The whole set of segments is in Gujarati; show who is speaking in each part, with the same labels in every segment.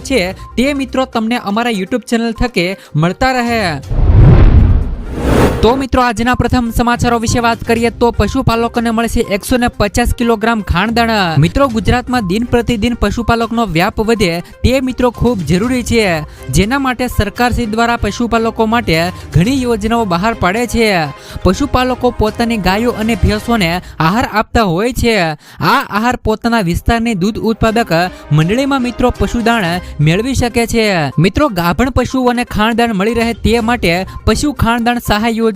Speaker 1: છે તે મિત્રો તમને અમારા યુટ્યુબ ચેનલ થકે મળતા રહે. તો મિત્રો, આજના પ્રથમ સમાચારો વિશે વાત કરીએ તો પશુપાલકોને મળશે એકસો ને પચાસ કિલોગ્રામ ખાણદાણા. મિત્રો, ગુજરાતમાં દિન પ્રતિદિન પશુપાલકનો વ્યાપ વધે તે મિત્રો ખૂબ જરૂરી છે. જેના માટે સરકાર શ્રી દ્વારા પશુપાલકો માટે ઘણી યોજનાઓ બહાર પાડે છે. પશુપાલકો પોતાની ગાયો અને ભેંસોને આહાર આપતા હોય છે. આ આહાર પોતાના વિસ્તારની દૂધ ઉત્પાદક મંડળીમાં મિત્રો પશુદાણ મેળવી શકે છે. મિત્રો, ગાભણ પશુઓને ખાણદાણ મળી રહે તે માટે પશુ ખાણદાણ સહાય યોજના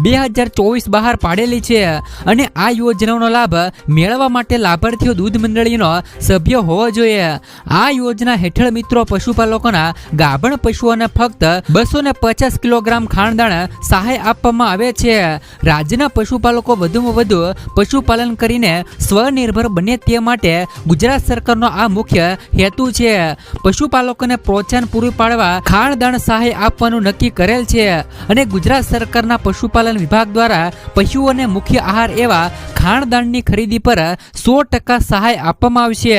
Speaker 1: બે હજાર ચોવીસ બહાર પાડેલી છે અને આ યોજનાનો લાભ મેળવવા માટે લાભાર્થીઓ દૂધ મંડળીનો સભ્ય હોવો જોઈએ. આ યોજના હેઠળ મિત્રો પશુપાલકોના ગાભણ પશુઓને ફક્ત બસો ને પચાસ કિલોગ્રામ ખાણદાણ સહાય આપવામાં આવે છે. રાજ્યના પશુપાલકો વધુમાં વધુ પશુપાલન કરીને સ્વનિર્ભર બને તે માટે ગુજરાત સરકારનો આ મુખ્ય હેતુ છે. પશુપાલકોને પ્રોત્સાહન પૂરું પાડવા ખાણદાણ સહાય આપવાનું નક્કી કરેલ છે અને ગુજરાત સરકારના પશુપાલન વિભાગ દ્વારા પશુઓને મુખ્ય આહાર એવા ખાણદાણની ખરીદી પર સો ટકા સહાય આપવામાં આવશે.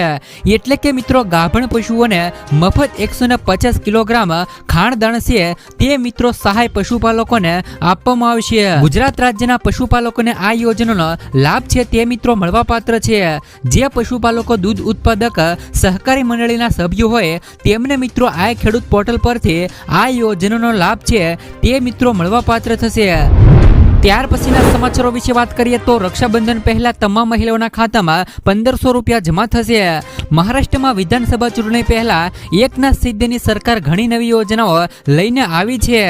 Speaker 1: એટલે કે મિત્રો, ગાભણ પશુઓને મફત એકસો ને પચાસ કિલોગ્રામ ખાણદાણ છે. તે મિત્રો સહાય પશુપાલકોને આપવામાં આવશે. ગુજરાત રાજ્યના પશુપાલકોને આ યોજનાનો લાભ છે તે મિત્રો મળવાપાત્ર છે. જે પશુપાલકો દૂધ ઉત્પાદક સહકારી મંડળીના સભ્યો હોય, તેમને મિત્રો આ ખેડૂત પોર્ટલ પરથી આ યોજનાનો લાભ છે તે મિત્રો મળવાપાત્ર થશે. ત્યાર પછીના સમાચારો વિશે વાત કરીએ તો રક્ષાબંધન પહેલા તમામ મહિલાઓના ખાતામાં પંદરસો રૂપિયા જમા થશે. મહારાષ્ટ્રમાં વિધાનસભા ચૂંટણી પહેલા એકનાથ સિદ્ધેની સરકાર ઘણી નવી યોજનાઓ લઈને આવી છે.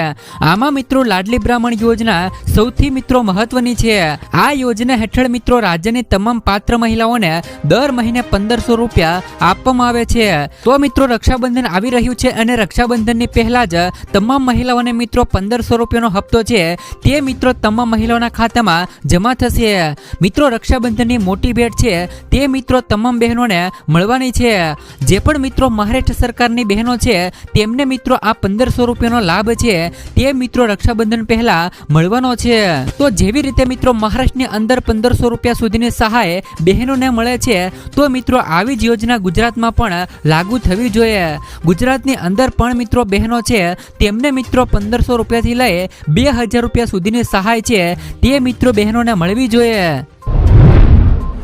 Speaker 1: આમાં મિત્રો લાડલી બ્રાહ્મણ યોજના સૌથી મિત્રો મહત્વની છે. આ યોજના હેઠળ મિત્રો રાજ્યની તમામ પાત્ર મહિલાઓને દર મહિને પંદરસો રૂપિયા આપવામાં આવે છે. તો મિત્રો રક્ષાબંધન આવી રહ્યું છે અને રક્ષાબંધનની પહેલા જ તમામ મહિલાઓને મિત્રો પંદરસો રૂપિયાનો હપ્તો છે. તે મિત્રો તમામ મહિલાઓના ખાતામાં જમા થશે. મિત્રો, રક્ષાબંધનની મોટી ભેટ છે. તે મિત્રો તમામ બહેનોને મળવાની છે. જે પણ મિત્રો મહારાષ્ટ્ર સરકારની બહેનો છે, તેમને મિત્રો આ પંદરસો રૂપિયાનો લાભ છે. તે મિત્રો રક્ષાબંધન પહેલા મળવાનો છે. તો જેવી રીતે મિત્રો મહારાષ્ટ્રની અંદર પંદરસો રૂપિયા સુધીની સહાય બહેનોને મળે છે, તો મિત્રો આવી જ યોજના ગુજરાતમાં પણ લાગુ થવી જોઈએ. ગુજરાતની અંદર પણ મિત્રો બહેનો છે, તેમને મિત્રો પંદરસો રૂપિયાથી લઈ બે હજાર રૂપિયા સુધીની સહાય છે. તે મિત્રો બહેનોને મળવી જોઈએ.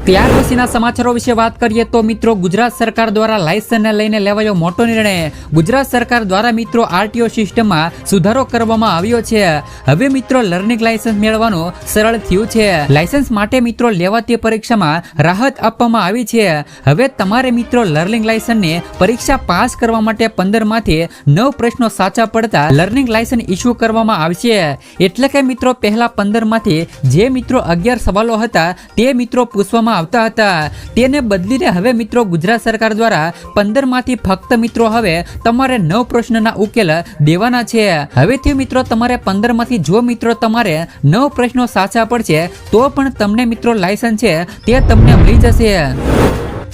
Speaker 1: ત્યાર પછીના સમાચારો વિશે વાત કરીએ તો મિત્રો, ગુજરાત સરકાર દ્વારા લાયસન્સને લઈને લેવાયો મોટો નિર્ણય. ગુજરાત સરકાર દ્વારા મિત્રો, આરટીઓ સિસ્ટમમાં સુધારો કરવામાં આવ્યો છે. હવે મિત્રો, લર્નિંગ લાયસન્સ મેળવવાનું સરળ થયું છે. લાયસન્સ માટે મિત્રો, લેવાતી પરીક્ષામાં રાહત આપવામાં આવી છે. હવે તમારે મિત્રો, લર્નિંગ લાયસન્સની પરીક્ષા પાસ કરવા માટે પંદરમાંથી નવ પ્રશ્નો સાચા પડતા લર્નિંગ લાયસન્સ ઇસ્યુ કરવામાં આવશે. એટલે કે મિત્રો, પહેલા પંદરમાંથી જે મિત્રો અગિયાર સવાલો હતા, તે મિત્રો પૂછવામાં આવતા હતા. તેને બદલીને હવે મિત્રો ગુજરાત સરકાર દ્વારા પંદરમાંથી ફક્ત મિત્રો હવે તમારે નવ પ્રશ્નના ઉકેલ દેવાના છે. હવેથી મિત્રો તમારે પંદરમાંથી જો મિત્રો તમારે નવ પ્રશ્નો સાચા પડશે, તો પણ તમને મિત્રો લાયસન્સ છે, તે તમને મળી જશે.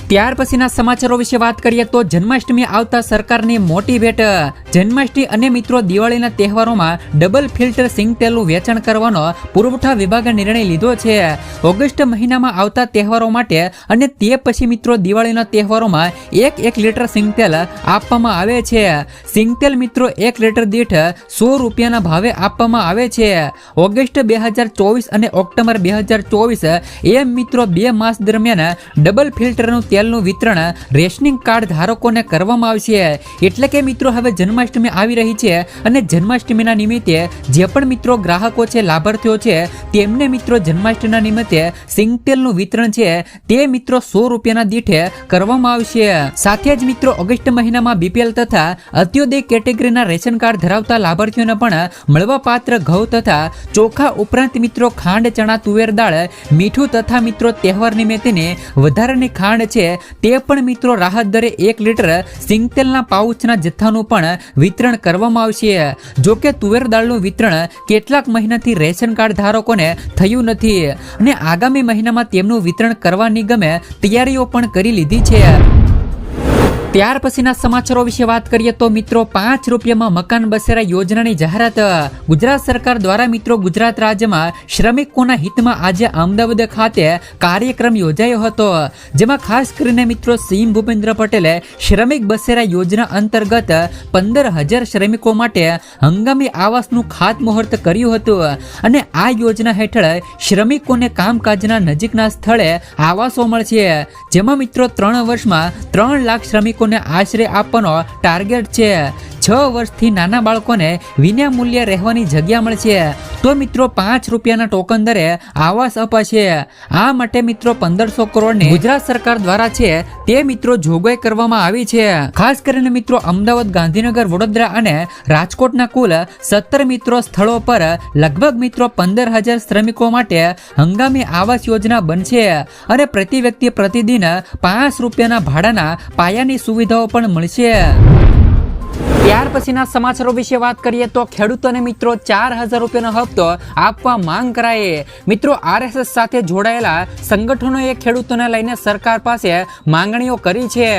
Speaker 1: ત્યાર પછીના સમાચારો વિશે વાત કરીએ તો જન્માષ્ટમી આવતા સરકારની મોટી ભેટ. જન્માષ્ટમી અને મિત્રો દિવાળીના તહેવારોમાં ડબલ ફિલ્ટર સિંગ તેલનું વેચાણ કરવાનો પુરવઠા વિભાગે નિર્ણય લીધો છે. ઓગસ્ટ મહિનામાં આવતા તહેવારો માટે અને તે પછી મિત્રો દિવાળીના તહેવારોમાં એક એક લીટર સિંગ તેલ આપવામાં આવે છે. સિંગ તેલ મિત્રો એક લીટર દીઠ સો રૂપિયાના ભાવે આપવામાં આવે છે. ઓગસ્ટ બે હજાર ચોવીસ અને ઓક્ટોબર બે હજાર ચોવીસ એમ મિત્રો બે માસ દરમિયાન ડબલ ફિલ્ટરનું તેલનું વિતરણ રેશનિંગ કાર્ડ ધારકોને કરવામાં આવશે એટલે કે મિત્રો, હવે જન્માષ્ટમી આવી રહી છે અને જન્માષ્ટમીના નિમિત્તે જે પણ મિત્રો ગ્રાહકો છે, લાભાર્થીઓ છે, તેમને મિત્રો જન્માષ્ટમીના નિમિત્તે સિંગતેલનું વિતરણ છે, તે મિત્રો સો રૂપિયાના દીઠે કરવામાં આવશે સાથે જ મિત્રો, ઓગસ્ટ મહિનામાં બીપીએલ તથા અત્યોદય કેટેગરીના રેશન કાર્ડ ધરાવતા લાભાર્થીઓને પણ મળવાપાત્ર ઘઉં તથા ચોખા ઉપરાંત મિત્રો ખાંડ, ચણા, તુવેર દાળ, મીઠું તથા મિત્રો તહેવાર નિમિત્તેની વધારાની ખાંડ છે. છે, તે પણ મિત્રો રાહત દરે એક લીટર સિંગતેલના પાઉચના જથ્થાનું પણ વિતરણ કરવામાં આવશે. જોકે તુવેર દાળનું વિતરણ કેટલાક મહિનાથી રેશન કાર્ડ ધારકોને થયું નથી અને આગામી મહિનામાં તેમનું વિતરણ કરવા નિગમે તૈયારીઓ પણ કરી લીધી છે. ત્યાર પછીના સમાચારો વિશે વાત કરીએ તો મિત્રો, પાંચ રૂપિયામાં મકાન બસેરા યોજનાની જાહેરાત. ગુજરાત સરકાર દ્વારા મિત્રો, ગુજરાત રાજ્યમાં શ્રમિકોના હિતમાં આજે અમદાવાદ ખાતે કાર્યક્રમ યોજાયો હતો. જેમાં ખાસ કરીને મિત્રો, સીએમ ભૂપેન્દ્ર પટેલે શ્રમિક બસેરા યોજના અંતર્ગત પંદર હજાર શ્રમિકો માટે હંગામી આવાસનું ખાતમુહૂર્ત કર્યું હતું. અને આ યોજના હેઠળ શ્રમિકોને કામકાજના નજીકના સ્થળે આવાસો મળશે. જેમાં મિત્રો, ત્રણ વર્ષમાં ત્રણ લાખ શ્રમિકોને આશરે આપવાનો ટાર્ગેટ છે. છ વર્ષથી નાના બાળકોને વિના મૂલ્યે રહેવાની જગ્યા મળશે. તો મિત્રો, પાંચ રૂપિયાના ટોકન દરે આવાસ અપાશે. આ માટે મિત્રો, પંદરસો કરોડની ગુજરાત સરકાર દ્વારા છે તે મિત્રો જોગવાઈ કરવામાં આવી છે. ખાસ કરીને મિત્રો, અમદાવાદ, ગાંધીનગર, વડોદરા અને રાજકોટના કુલ સત્તર મિત્રો સ્થળો પર લગભગ મિત્રો પંદર હજાર શ્રમિકો માટે હંગામી આવાસ યોજના બનશે. અને પ્રતિ વ્યક્તિ પ્રતિદિન પાંચ રૂપિયાના ભાડાના પાયાની સુવિધાઓ પણ મળશે. ત્યાર પછીના સમાચારો વિશે વાત કરીએ તો ખેડૂતોને મિત્રો ચાર હજાર રૂપિયાનો હપ્તો આપવા માંગ કરાયે મિત્રો, આરએસએસ સાથે જોડાયેલા સંગઠનોએ ખેડૂતોને લઈને સરકાર પાસે માંગણીઓ કરી છે.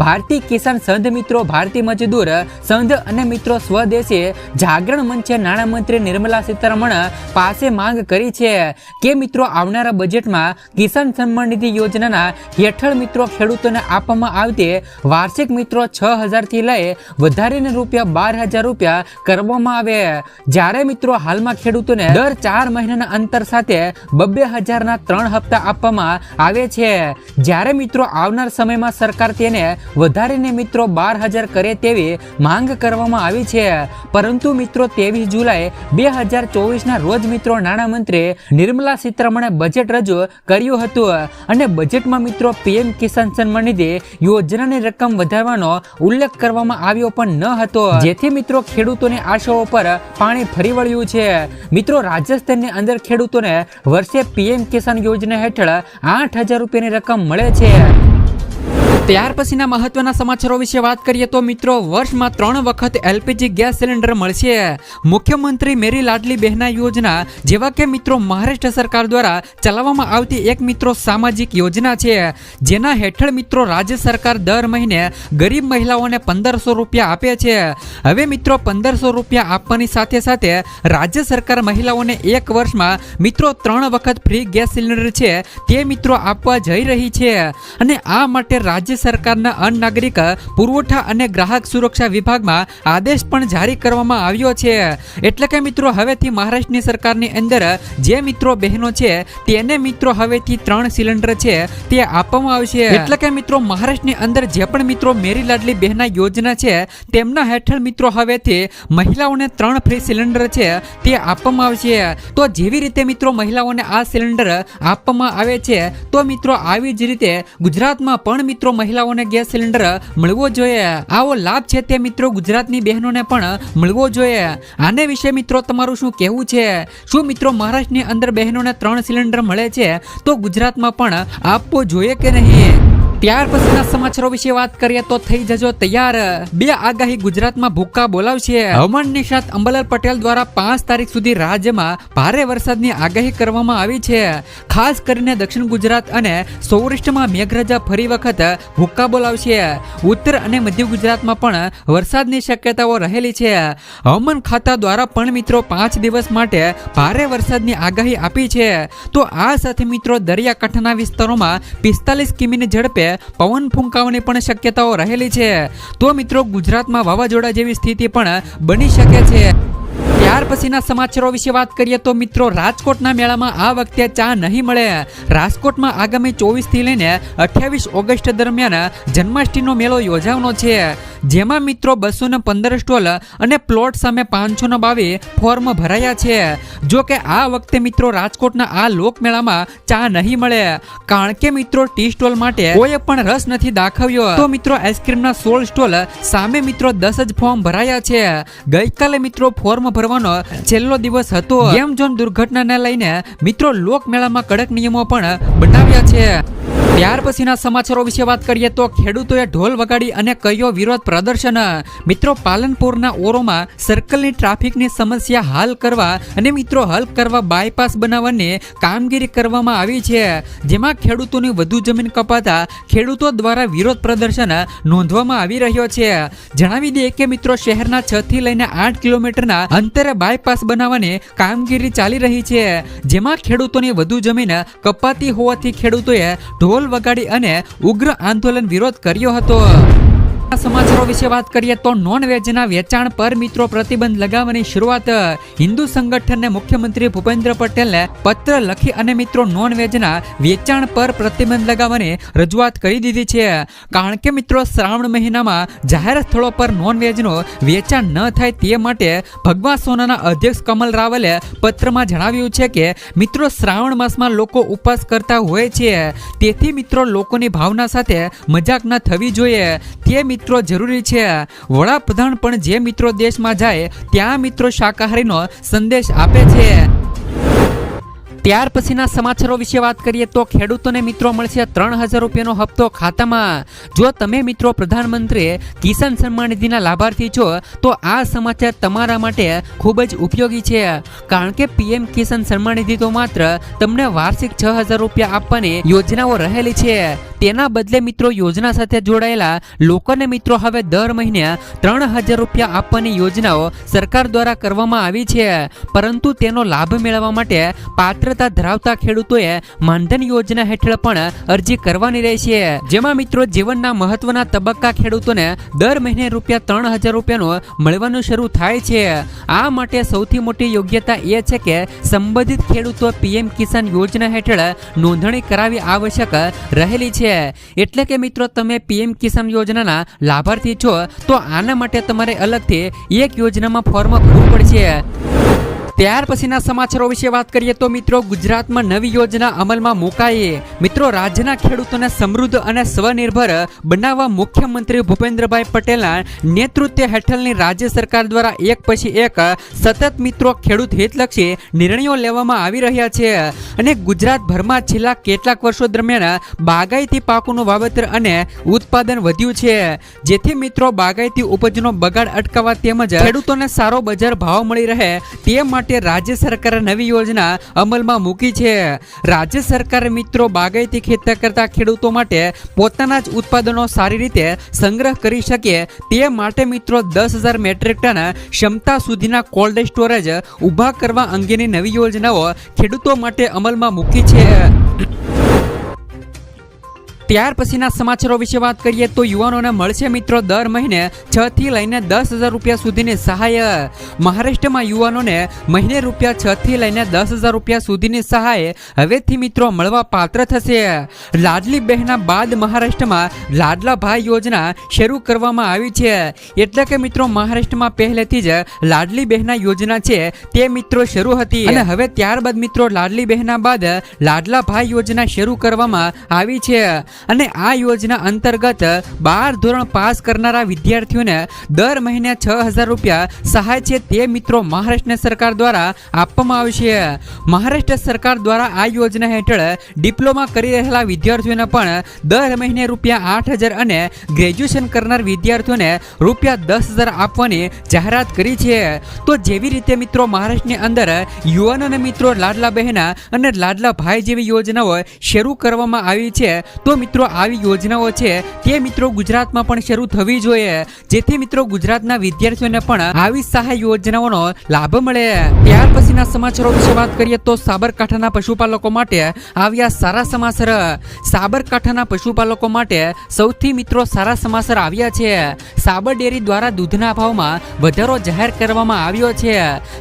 Speaker 1: ભારતીય કિસાન સંઘ મિત્રો ભારતીય મજદૂર સંઘ અને મિત્રો સ્વદેશી જાગરણ મંચે નાણામંત્રી નિર્મલા સીતારમણ પાસે માંગ કરી છે કે મિત્રો આવનારા બજેટમાં કિસાન સન્માન નિધિ યોજનાના હેઠળ મિત્રો ખેડૂતોને આપવામાં આવતી વાર્ષિક મિત્રો છ હજારથી લઈ વધારીને રૂપિયા બાર હજાર રૂપિયા કરવામાં આવે. જ્યારે મિત્રો હાલમાં ખેડૂતોને દર ચાર મહિનાના અંતર સાથે બબ્બે હજારના ત્રણ હપ્તા આપવામાં આવે છે. જ્યારે મિત્રો આવનાર સમયમાં સરકાર તેને વધારીને મિત્રો બાર હજાર કરે તેવી માંગ કરવામાં આવી છે. પરંતુ મિત્રો ત્રેવીસ જુલાઈ બે હજાર ચોવીસના રોજ મિત્રો નાણામંત્રી નિર્મલા સીતારમણે બજેટ રજૂ કર્યું હતું અને બજેટમાં મિત્રો પીએમ કિસાન સન્માન નિધિ યોજનાની રકમ વધારવાનો ઉલ્લેખ કરવામાં આવ્યો પણ ન હતો. જેથી મિત્રો ખેડૂતોની આશાઓ પર પાણી ફરી વળ્યું છે. મિત્રો રાજસ્થાનની અંદર ખેડૂતોને વર્ષે પીએમ કિસાન યોજના હેઠળ આઠ હજાર રૂપિયાની રકમ મળે છે. ત્યાર પછીના મહત્વના સમાચારો વિશે વાત કરીએ તો મિત્રો, વર્ષમાં ત્રણ વખત એલપીજી ગેસ સિલિન્ડર મળશે. મુખ્યમંત્રી મેરી લાડલી બહેના યોજના, જેવા કે મિત્રો, મહારાષ્ટ્ર સરકાર દ્વારા ચલાવવામાં આવતી એક મિત્રો સામાજિક યોજના છે, જેના હેઠળ મિત્રો રાજ્ય સરકાર દર મહિને ગરીબ મહિલાઓને પંદરસો રૂપિયા આપે છે. હવે મિત્રો, પંદરસો રૂપિયા આપવાની સાથે સાથે રાજ્ય સરકાર મહિલાઓને એક વર્ષમાં મિત્રો ત્રણ વખત ફ્રી ગેસ સિલિન્ડર છે, તે મિત્રો આપવા જઈ રહી છે. અને આ માટે સરકારના અન્ન પુરવઠા અને ગ્રાહક સુરક્ષા વિભાગમાં આદેશ પણ જારી કરવામાં આવ્યો છે. એટલે કે મિત્રો, હવેથી મહારાષ્ટ્રની સરકારની અંદર જે મિત્રો બહેનો છે, તેને મિત્રો હવેથી ત્રણ સિલિન્ડર છે તે આપવામાં આવશે. એટલે કે મિત્રો, મહારાષ્ટ્રની અંદર જે પણ મિત્રો મેરી લાડલી બહેના યોજના છે, તેમના હેઠળ મિત્રો હવેથી મહિલાઓને ત્રણ ફ્રી સિલિન્ડર છે તે આપવામાં આવશે. તો જેવી રીતે મિત્રો મહિલાઓને આ સિલિન્ડર આપવામાં આવે છે, તો મિત્રો આવી જ રીતે ગુજરાતમાં પણ મિત્રો મહિલાઓને ગેસ સિલિન્ડર મળવો જોઈએ. આવો લાભ છે તે મિત્રો ગુજરાતની બહેનોને પણ મળવો જોઈએ. આને વિશે મિત્રો તમારું શું કહેવું છે? શું મિત્રો મહારાષ્ટ્રની અંદર બહેનોને ત્રણ સિલિન્ડર મળે છે? તો ગુજરાતમાં પણ આપવો જોઈએ કે નહીં? ત્યાર પછીના સમાચારો વિશે વાત કરીએ તો થઈ જજો તૈયાર. બે આગાહી ગુજરાતમાં ભૂક્કા બોલાવશે. હવામાન નિષ્ણાત અંબલાલ પટેલ દ્વારા પાંચ તારીખ સુધી રાજ્યમાં ભારે વરસાદની આગાહી કરવામાં આવી છે. ખાસ કરીને દક્ષિણ ગુજરાત અને સૌરાષ્ટ્રમાં મેઘરાજા ફરી વખત ભૂક્કા બોલાવશે. ઉત્તર અને મધ્ય ગુજરાતમાં પણ વરસાદની શક્યતાઓ રહેલી છે. હવામાન ખાતા દ્વારા પણ મિત્રો પાંચ દિવસ માટે ભારે વરસાદની આગાહી આપી છે. તો આ સાથે મિત્રો દરિયાકાંઠાના વિસ્તારોમાં પિસ્તાલીસ કિમીની ઝડપે પવન ફૂંકાવાની પણ શક્યતાઓ રહેલી છે. તો મિત્રો ગુજરાતમાં વાવાઝોડા જેવી સ્થિતિ પણ બની શકે છે. ત્યાર પછીના સમાચારો વિશે વાત કરીએ તો મિત્રો, રાજકોટના મેળામાં આ વખતે ચા નહીં મળે. રાજકોટમાં આગામી ચોવીસથી લઈને અઠ્યાવીસ ઓગસ્ટ દરમિયાન જન્માષ્ટમીનો મેળો યોજાવાનો છે. જેમાં મિત્રો બસો ને પંદર સ્ટોલ અને પ્લોટ સામે પાંચસો ને બાવીસ ફોર્મ ભરાયા છે. જો કે આ વખતે મિત્રો રાજકોટના આ લોકમેળામાં ચા નહીં મળે. કારણ કે મિત્રો, ટી સ્ટોલ માટે કોઈ પણ રસ નથી દાખવ્યો. તો મિત્રો, આઈસ્ક્રીમના સોળ સ્ટોલ સામે મિત્રો દસ જ ફોર્મ ભરાયા છે. ગઈકાલે મિત્રો ફોર્મ ભરવાનો છેલ્લો દિવસ હતો. ગેમ ઝોન દુર્ઘટનાને લઈને મિત્રો લોકમેળામાં કડક નિયમો પણ બનાવ્યા છે. ત્યાર પછીના સમાચારો વિશે વાત કરીએ તો ખેડૂતોએ ઢોલ વગાડી અને કયો વિરોધ પ્રદર્શન, મિત્રો પાલનપુરના ઓરોમાં સર્કલની ટ્રાફિકની સમસ્યા હાલ કરવા અને મિત્રો હલ કરવા બાયપાસ બનાવવાની કામગીરી કરવામાં આવી છે, જેમાં ખેડૂતોની વધુ જમીન કપાતા ખેડૂતો દ્વારા વિરોધ પ્રદર્શન નોંધવામાં આવી રહ્યો છે. જણાવી દઈએ કે મિત્રો શહેરના છ થી લઈને આઠ કિલોમીટરના અંતરે બાયપાસ બનાવવાની કામગીરી ચાલી રહી છે, જેમાં ખેડૂતોની વધુ જમીન કપાતી હોવાથી ખેડૂતોએ ઢોલ વગાડી અને ઉગ્ર આંદોલન વિરોધ કર્યો હતો. સમાચારો વિશે વાત કરીએ તો નોન વેજના વેચાણ પર મિત્રો પ્રતિબંધ લગાવવાની શરૂઆત હિન્દુ સંગઠનને મુખ્યમંત્રી ભૂપેન્દ્ર પટેલને પત્ર લખી અને મિત્રો નોન વેજના વેચાણ પર પ્રતિબંધ લગાવવાની રજૂઆત કરી દીધી છે. કારણ કે મિત્રો શ્રાવણ મહિનામાં જાહેર સ્થળો પર નોન વેજનું વેચાણ ન થાય તે માટે ભગવા સોનાના અધ્યક્ષ કમલ રાવલે પત્રમાં જણાવ્યું છે કે મિત્રો શ્રાવણ માસમાં લોકો ઉપવાસ કરતા હોય છે. તેથી મિત્રો લોકોની ભાવના સાથે મજાક ન થવી જોઈએ. તે મિત્રો જરૂરી છે. વડાપ્રધાન પણ જે મિત્રો દેશમાં જાય, ત્યાં મિત્રો શાકાહારીનો સંદેશ આપે છે. ત્યાર પછીના સમાચારો વિશે વાત કરીએ તો ખેડૂતોને મિત્રો મળશે ત્રણ હજાર રૂપિયાનો હપ્તો ખાતામાં. જો તમે મિત્રો પ્રધાનમંત્રી કિસાન સન્માન નિધિના લાભાર્થી છો, તો આ સમાચાર તમારા માટે ખૂબ જ ઉપયોગી છે. કારણ કે પીએમ કિસાન સન્માન નિધિ તો માત્ર તમને વાર્ષિક છ હજાર રૂપિયા આપવાની યોજનાઓ રહેલી છે. તેના બદલે મિત્રો યોજના સાથે જોડાયેલા લોકોને મિત્રો હવે દર મહિને ત્રણ હજાર રૂપિયા આપવાની યોજનાઓ સરકાર દ્વારા કરવામાં આવી છે. પરંતુ તેનો લાભ મેળવવા માટે પાત્રતા ધરાવતા ખેડૂતોએ માનધન યોજના હેઠળ પણ અરજી કરવાની રહેશે. જેમાં મિત્રો જીવનના મહત્વના તબક્કા ખેડૂતોને દર મહિને રૂપિયા ત્રણ હજાર રૂપિયાનું મળવાનું શરૂ થાય છે. આ માટે સૌથી મોટી યોગ્યતા એ છે કે સંબંધિત ખેડૂતો પીએમ કિસાન યોજના હેઠળ નોંધણી કરાવી આવશ્યક રહેલી છે. એટલે કે મિત્રો, તમે પીએમ કિસાન યોજનાના લાભાર્થી છો, તો આના માટે તમારે અલગથી એક યોજનામાં ફોર્મ ભરવું પડશે. ત્યાર પછીના સમાચારો વિશે વાત કરીએ તો મિત્રો ગુજરાતમાં નવી યોજના અમલમાં મુકાઈ મિત્રો રાજ્યના ખેડૂતોને સમૃદ્ધ અને સ્વનિર્ભર બનાવવા મુખ્યમંત્રી ભૂપેન્દ્રભાઈ પટેલના નેતૃત્વ હેઠળની રાજ્ય સરકાર દ્વારા એક પછી એક સતત મિત્રો ખેડૂત હિતલક્ષી નિર્ણયો લેવામાં આવી રહ્યા છે. અને ગુજરાતભરમાં છેલ્લા કેટલાક વર્ષો દરમિયાન બાગાયતી પાકોનું વાવેતર અને ઉત્પાદન વધ્યું છે. જેથી મિત્રો બાગાયતી ઉપજનો બગાડ અટકાવવા તેમજ ખેડૂતોને સારો બજાર ભાવ મળી રહે તે માટે માટે રાજ્ય સરકારે નવી યોજના અમલમાં મૂકી છે. રાજ્ય સરકાર મિત્રો બાગાયતી ખેતર કરતા ખેડૂતો માટે પોતાના જ ઉત્પાદનો સારી રીતે સંગ્રહ કરી શકે તે માટે મિત્રો દસ હજાર મેટ્રિક ટન ક્ષમતા સુધીના કોલ્ડ સ્ટોરેજ ઊભા કરવા અંગેની નવી યોજનાઓ ખેડૂતો માટે અમલમાં મૂકી છે. ત્યાર પછીના સમાચારો વિશે વાત કરીએ તો યુવાનોને મળશે મિત્રો દર મહિને છ થી લઈને દસ હજાર રૂપિયા સુધીની સહાય. મહારાષ્ટ્રમાં યુવાનોને મહિને રૂપિયા છ થી લઈને દસ હજાર રૂપિયા સુધીની સહાય હવેથી મિત્રો મળવા પાત્ર થશે. લાડલી બહેના બાદ મહારાષ્ટ્રમાં લાડલા ભાઈ યોજના શરૂ કરવામાં આવી છે. એટલે કે મિત્રો મહારાષ્ટ્રમાં પહેલેથી જ લાડલી બહેના યોજના છે તે મિત્રો શરૂ હતી. અને હવે ત્યારબાદ મિત્રો લાડલી બહેના બાદ લાડલા ભાઈ યોજના શરૂ કરવામાં આવી છે. અને આ યોજના અંતર્ગત બાર ધોરણ પાસ કરનારા વિદ્યાર્થીઓને દર મહિને છ હજાર રૂપિયા સહાય છે તે મિત્રો મહારાષ્ટ્ર સરકાર દ્વારા આપવામાં આવશે મહારાષ્ટ્ર સરકાર દ્વારા આ યોજના હેઠળ ડિપ્લોમા કરી રહેલા વિદ્યાર્થીઓને પણ દર મહિને રૂપિયા આઠ હજાર અને ગ્રેજ્યુએશન કરનાર વિદ્યાર્થીઓને રૂપિયા દસ હજાર આપવાની જાહેરાત કરી છે. તો જેવી રીતે મિત્રો મહારાષ્ટ્રની અંદર યુવાનોને મિત્રો લાડલા બહેના અને લાડલા ભાઈ જેવી યોજનાઓ શરૂ કરવામાં આવી છે, તો મિત્રો આવી યોજનાઓ છે તે મિત્રો ગુજરાતમાં પણ શરૂ થવી જોઈએ. જેથી મિત્રો ગુજરાતના વિદ્યાર્થીઓને પણ આવી સહાય યોજનાઓનો લાભ મળે. ત્યાર પછીના સમાચારો વિશે વાત કરીએ તો સાબરકાંઠાના પશુપાલકો માટે આવ્યા સારા સમાચાર. સાબરકાંઠાના પશુપાલકો માટે સૌથી મિત્રો સારા સમાચાર આવ્યા છે. સાબર ડેરી દ્વારા દૂધના ભાવમાં વધારો જાહેર કરવામાં આવ્યો છે.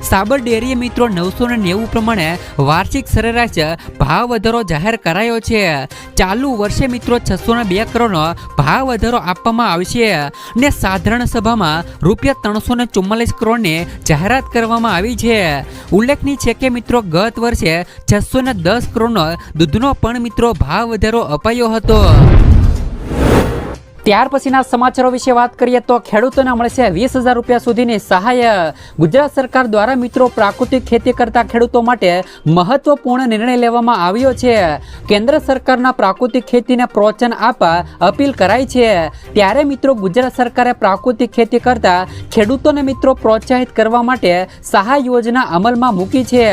Speaker 1: સાબર ડેરીએ મિત્રો નવસો ને નેવું પ્રમાણે વાર્ષિક સરેરાશ ભાવ વધારો જાહેર કરાયો છે. ચાલુ વર્ષે મિત્રો, છસો ને બે કરોડનો ભાવ વધારો આપવામાં આવશે ને સાધારણ સભામાં રૂપિયા ત્રણસો ને ચુમ્માલીસ કરોડની જાહેરાત કરવામાં આવી છે. ઉલ્લેખનીય છે કે મિત્રો, ગત વર્ષે છસો ને દસ કરોડનો દૂધનો પણ મિત્રો ભાવ વધારો અપાયો હતો. ત્યાર પછીના સમાચારો વિશે વાત કરીએ તો ખેડૂતોને મળશે વીસ હજાર રૂપિયા સુધીની સહાય. ગુજરાત સરકાર દ્વારા મિત્રો પ્રાકૃતિક ખેતી કરતા ખેડૂતો માટે મહત્વપૂર્ણ નિર્ણય લેવામાં આવ્યો છે. કેન્દ્ર સરકારના પ્રાકૃતિક ખેતીને પ્રોત્સાહન આપવા અપીલ કરાઈ છે. ત્યારે મિત્રો ગુજરાત સરકારે પ્રાકૃતિક ખેતી કરતા ખેડૂતોને મિત્રો પ્રોત્સાહિત કરવા માટે સહાય યોજના અમલમાં મૂકી છે.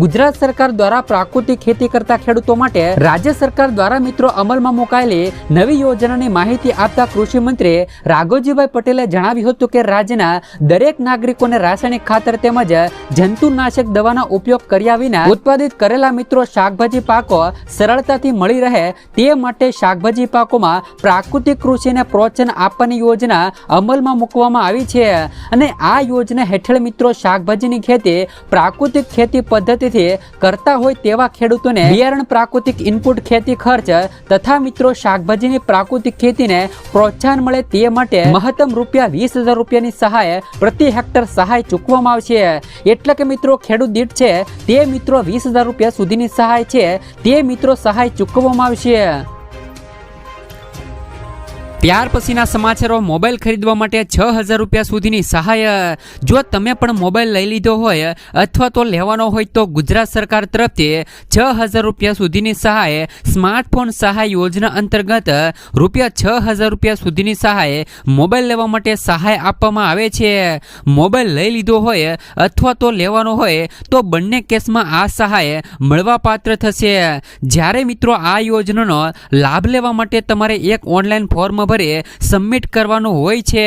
Speaker 1: ગુજરાત સરકાર દ્વારા પ્રાકૃતિક ખેતી કરતા ખેડૂતો માટે રાજ્ય સરકાર દ્વારા મિત્રો અમલમાં મુકાયેલી નવી યોજનાની માહિતી આપતા કૃષિ મંત્રી રાઘોજીભાઈ પટેલે જણાવ્યું હતું કે રાજ્યના દરેક નાગરિકોને રાસાયણિક ખાતર તેમજ જંતુનાશક દવાનો ઉપયોગ કર્યા વિના ઉત્પાદિત કરેલા મિત્રો શાકભાજી પાકો સરળતાથી મળી રહે તે માટે શાકભાજી પાકોમાં પ્રાકૃતિક કૃષિને પ્રોત્સાહન આપવાની યોજના અમલમાં મૂકવામાં આવી છે. અને આ યોજના હેઠળ મિત્રો શાકભાજીની ખેતી પ્રાકૃતિક ખેતી પદ્ધતિથી કરતા હોય તેવા ખેડૂતોને બિયારણ પ્રાકૃતિક ઇનપુટ ખેતી ખર્ચ તથા મિત્રો શાકભાજીની પ્રાકૃતિક ખેતીને પ્રોત્સાહન મળે તે માટે મહત્તમ રૂપિયા વીસ હજાર રૂપિયાની સહાય પ્રતિ હેક્ટર સહાય ચૂકવવામાં આવશે. એટલે કે મિત્રો, ખેડૂત દીઠ છે તે મિત્રો વીસ હજાર રૂપિયા સુધીની સહાય છે તે મિત્રો સહાય ચૂકવવામાં આવશે. ત્યાર પછીના સમાચારો મોબાઈલ ખરીદવા માટે છ હજાર રૂપિયા સુધીની સહાય. જો તમે પણ મોબાઈલ લઈ લીધો હોય અથવા તો લેવાનો હોય તો ગુજરાત સરકાર તરફથી છ હજાર રૂપિયા સુધીની સહાય સ્માર્ટફોન સહાય યોજના અંતર્ગત રૂપિયા છ હજાર રૂપિયા સુધીની સહાય મોબાઈલ લેવા માટે સહાય આપવામાં આવે છે. મોબાઈલ લઈ લીધો હોય અથવા તો લેવાનો હોય તો બંને કેસમાં આ સહાય મળવા પાત્ર થશે. જ્યારે મિત્રો આ યોજનાનો લાભ લેવા માટે તમારે એક ઓનલાઈન ફોર્મ ભરી સબમિટ કરવાનું હોય છે.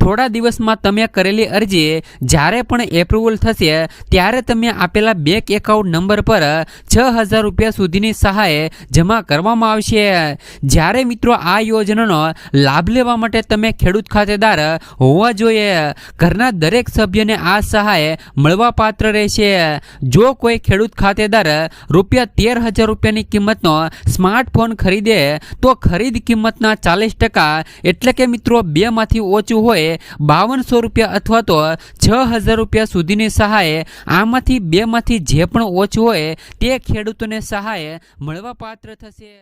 Speaker 1: થોડા દિવસમાં તમે કરેલી અરજી જ્યારે પણ એપ્રુવલ થશે, ત્યારે તમે આપેલા બેંક એકાઉન્ટ નંબર પર છ હજાર રૂપિયા સુધીની સહાય જમા કરવામાં આવશે. જ્યારે મિત્રો આ યોજનાનો લાભ લેવા માટે તમે ખેડૂત ખાતેદાર હોવા જોઈએ. ઘરના દરેક સભ્યને આ સહાય મળવા પાત્ર રહેશે. જો કોઈ ખેડૂત ખાતેદાર રૂપિયા તેર હજાર રૂપિયાની કિંમતનો સ્માર્ટફોન ખરીદે, તો ખરીદ કિંમતના ચાલીસ ટકા એટલે કે મિત્રો, બેમાંથી ઓછું હોય બાવનસો રૂપિયા અથવા તો છ હજાર રૂપિયા સુધીની સહાય. આમાંથી બેમાંથી જે પણ ઓછું હોય તે ખેડૂતોને સહાય મળવા પાત્ર થશે.